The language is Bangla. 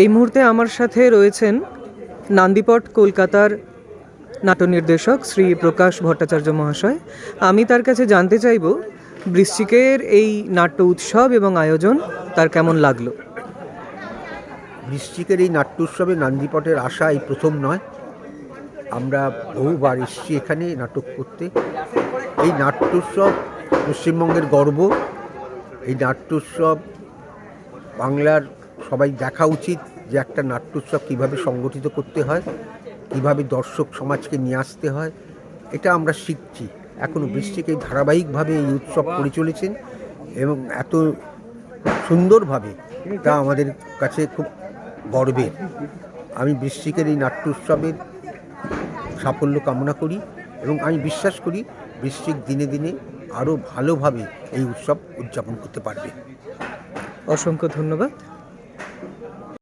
এই মুহূর্তে আমার সাথে রয়েছেন নান্দিপট কলকাতার নাট্য নির্দেশক শ্রী প্রকাশ ভট্টাচার্য মহাশয়। আমি তার কাছে জানতে চাইব বৃশ্চিকের এই নাট্য উৎসব এবং আয়োজন তার কেমন লাগল? বৃশ্চিকের এই নাট্য উৎসবে নান্দিপটের আশা এই প্রথম নয়। আমরা বহুবার এসেছি এখানে নাটক করতে। এই নাট্য উৎসব পশ্চিমবঙ্গের গর্ব। এই নাট্য উৎসব বাংলার সবাই দেখা উচিত যে একটা নাট্য উৎসব কীভাবে সংগঠিত করতে হয় কীভাবে দর্শক সমাজকে নিয়ে আসতে হয় এটা আমরা শিখছি। এখনও বৃষ্টিকে ধারাবাহিকভাবে এই উৎসব করে চলেছেন এবং এত সুন্দরভাবে তা আমাদের কাছে খুব গর্বের। আমি বৃষ্টিকের এই নাট্য উৎসবের সাফল্য কামনা করি এবং আমি বিশ্বাস করি বৃশ্চিক দিনে দিনে আরও ভালোভাবে এই উৎসব উদযাপন করতে পারবে। অসংখ্য ধন্যবাদ।